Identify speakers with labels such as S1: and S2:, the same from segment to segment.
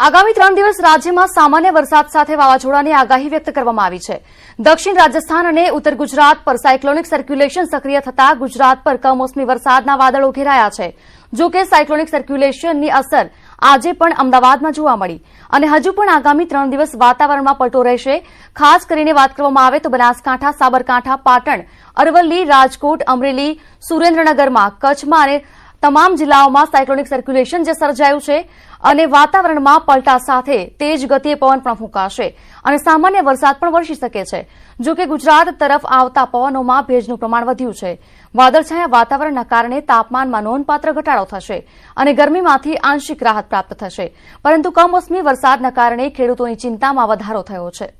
S1: આગામી ત્રણ દિવસ રાજ્યમાં સામાન્ય વરસાદ સાથે વાવાઝોડાની આગાહી વ્યક્ત કરવામાં આવી છે. દક્ષિણ રાજસ્થાન અને ઉત્તર ગુજરાત પર સાયક્લોનિક સર્ક્યુલેશન સક્રિય થતા ગુજરાત પર કમોસમી વરસાદના વાદળો ઘેરાયા છે. જો કે સાયક્લોનિક સર્ક્યુલેશનની અસર આજે પણ અમદાવાદમાં જોવા મળી અને હજુ પણ આગામી ત્રણ દિવસ વાતાવરણમાં પલટો રહેશે. ખાસ કરીને વાત કરવામાં આવે તો બનાસકાંઠા, સાબરકાંઠા, પાટણ, અરવલ્લી, રાજકોટ, અમરેલી, સુરેન્દ્રનગરમાં, કચ્છમાં અને તમામ જિલ્લાઓમાં સાયક્લોનિક સર્ક્યુલેશન જે સર્જાયું છે અને વાતાવરણમાં પલટા સાથે તેજ ગતિએ પવન પણ ફૂંકાશે અને સામાન્ય વરસાદ પણ વરસી શકે છે જો કે ગુજરાત તરફ આવતા પવનોમાં ભેજનું પ્રમાણ વધ્યું છે વાદળછાયા વાતાવરણના કારણે તાપમાનમાં નોંધપાત્ર ઘટાડો થશે અને ગરમીમાંથી આંશિક રાહત પ્રાપ્ત થશે પરંતુ કમોસમી વરસાદના કારણે ખેડૂતોની ચિંતામાં વધારો થયો છે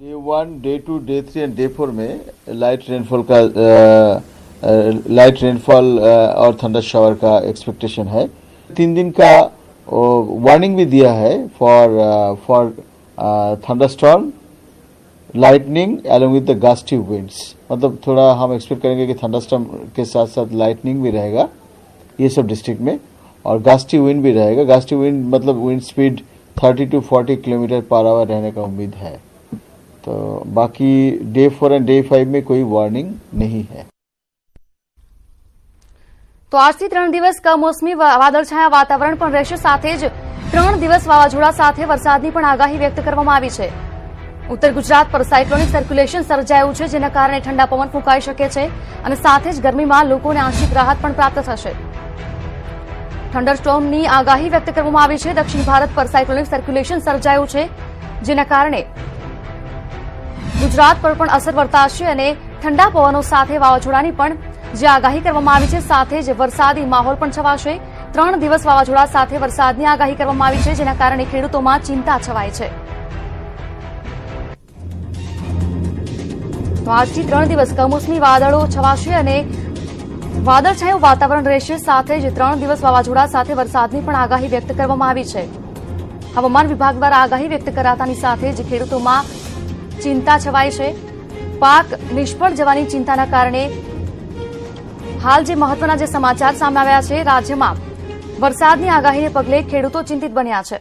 S2: day one day two day three and day four में लाइट रेनफॉल का लाइट रेनफॉल और थंडर शावर का एक्सपेक्टेशन है। तीन दिन का वार्निंग भी दिया है for for thunderstorm lightning along with the gusty winds मतलब थोड़ा हम एक्सपेक्ट करेंगे कि थंडर स्टॉर्म के साथ साथ लाइटनिंग भी रहेगा, ये सब डिस्ट्रिक्ट में, और गास्टी विंड भी रहेगा। गास्टी विंड मतलब wind speed 30 to 40 kilometre per hour रहने का उम्मीद है। तो बाकी day four and day five में कोई वार्निंग नहीं है।
S1: તો આજથી ત્રણ દિવસ કમોસમી વાદળછાયા વાતાવરણ પણ રહેશે સાથે જ ત્રણ દિવસ વાવાઝોડા સાથે વરસાદની પણ આગાહી વ્યક્ત કરવામાં આવી છે. ઉત્તર ગુજરાત પર સાયક્લોનિક સર્ક્યુલેશન સર્જાયું છે, જેના કારણે ઠંડા પવન ફૂંકાઈ શકે છે અને સાથે જ ગરમીમાં લોકોને આંશિક રાહત પણ પ્રાપ્ત થશે. થંડરસ્ટોર્મની આગાહી વ્યક્ત કરવામાં આવી છે. દક્ષિણ ભારત પર સાયક્લોનિક સર્ક્યુલેશન સર્જાયું છે, જેના કારણે ગુજરાત પર પણ અસર વર્તાશે અને ઠંડા પવનો સાથે વાવાઝોડાની પણ જે આગાહી કરવામાં આવી છે, સાથે જ વરસાદી માહોલ પણ છવાશે. ત્રણ દિવસ વાવાઝોડા સાથે વરસાદની આગાહી કરવામાં આવી છે, જેના કારણે ખેડૂતોમાં ચિંતા છવાય છે. આજથી ત્રણ દિવસ કમોસમી વાદળો છવાશે અને વાદળછાયું વાતાવરણ રહેશે, સાથે જ ત્રણ દિવસ વાવાઝોડા સાથે વરસાદની પણ આગાહી વ્યક્ત કરવામાં આવી છે. હવામાન વિભાગ દ્વારા આગાહી વ્યક્ત કરાતાની સાથે જ ખેડૂતોમાં ચિંતા છવાય છે. પાક નિષ્ફળ જવાની ચિંતાના કારણે હાલ જે મહત્વના જે સમાચાર સામે આવ્યા છે, રાજ્યમાં વરસાદની આગાહીને પગલે ખેડૂતો ચિંતિત બન્યા છે.